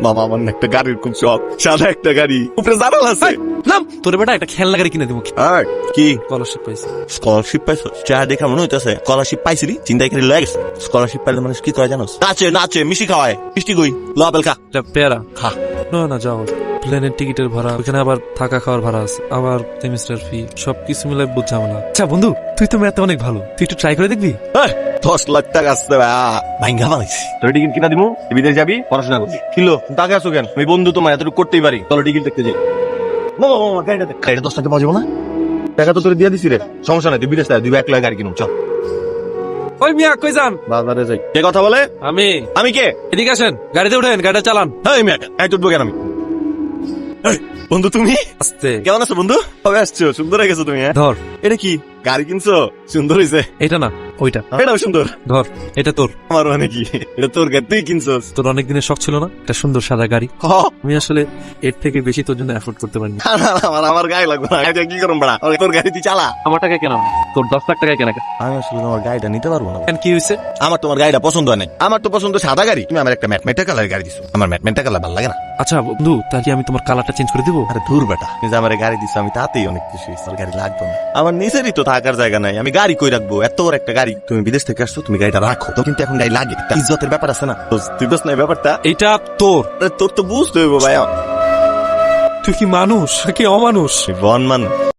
মামা আমার একটা গাড়ির খুব শখ। সাদা একটা গাড়ি। উপরে জানাল আছে। নাম তোর বেটা একটা খেলনা গাড়ি কিনে দিব। আর কি? স্কলারশিপ পাইছি। স্কলারশিপ পাইছো? চা দেখা মনে হইতাছে। স্কলারশিপ পাইছিলি? চিন্তাই করে লয়ে গেছে। স্কলারশিপ পাইলে মানুষ কি করে জানোস? নাচে নাচে মিষ্টি খাওয়ায়। মিষ্টি গই ল আপেল খা। পেয়ারা। খা। না না যাও। প্লেনের টিকিটের ভাড়া ওখানে আবার থাকা খাওয়ার ভাড়া আছে আবার সেমিস্টার ফি সবকিছু মিলে বুঝ ঝামেলা আচ্ছা বন্ধু তুই তো ম্যাথে অনেক ভালো তুই একটু ট্রাই করে দেখবি? এই, দশ লাখ টাকা আসতে ভাঙ্গা বানাইছি তোর টিকিট কিনা দিমু? বিদেশ যাবি? পড়াশোনা করবি। কিলো? তাকে আসো কেন? আমি বন্ধু তোমার এতটুকু করতেই পারি। চলো টিকিট দেখতে যাই। মামা গাড়িটা দেখ গাড়িটা দশ টাকা পাওয়া যাব না? টাকা তো তোর দিয়ে দিছি রে। সমস্যা নাই তুই বিদেশ যাই এক লাখ গাড়ি কিনুম চল। ওই মিয়া কই যান? বাজারে যাই। কে কথা বলে? আমি। আমি কে? এদিকে আসেন গাড়িতে উঠেন গাড়িটা চালান। হ্যাঁ মিয়া এই তুটবো কেন আমি। বন্ধু তুমি? আস্তে। কেমন আছো বন্ধু? কবে আসছো? সুন্দর হয়ে গেছো তুমি হ্যাঁ? ধর। এটা কি গাড়ি কিনছো? সুন্দর হয়েছে এটা না ওইটা। এটাও সুন্দর। ধর এটা তোর। আমার মানে কি? এটা তোর গাড়ি তুই কিনছস তোর অনেক দিনের শখ ছিল না? একটা সুন্দর সাদা গাড়ি। আমি আসলে এর থেকে বেশি তোর জন্য এফোর্ড করতে পারিনি। না, না, আমার আমার গায়ে লাগবে না। এটা কি করুন বড়া? তোর গাড়ি তুই চালা। আমার টাকা কেনা? তোর দশ লাখ টাকায় কেনা আমি আসলে তোমার গাড়িটা নিতে পারব না। কেন কি হয়েছে? আমার তোমার গাড়িটা পছন্দ হয় নাই। আমার তো পছন্দ সাদা গাড়ি। তুমি আমার একটা ম্যাটমেটা কালার গাড়ি দিছো। আমার ম্যাটমেটা কালার ভালো লাগে না। আচ্ছা বন্ধু তাহলে কি আমি তোমার কালারটা চেঞ্জ করে দিব? আরে দূর বেটা তুমি যে আমার গাড়ি দিছো আমি তাতেই অনেক খুশি হয়েছি। আমার গাড়ি লাগবে না। আমার নিজেরই তো থাকার জায়গা নাই। আমি গাড়ি কই রাখব? এত বড় একটা গাড়ি। তুমি বিদেশ থেকে আসছো তুমি গাড়িটা রাখো। তো কিন্তু এখন গাড়ি লাগে। একটা ইজ্জতের ব্যাপার আছে না? তুই বুঝ না ব্যাপারটা? এটা তোর। তোর তো বুঝতে হইব ভাই তুই কি মানুষ? কি অমানুষ? বন মানুষ।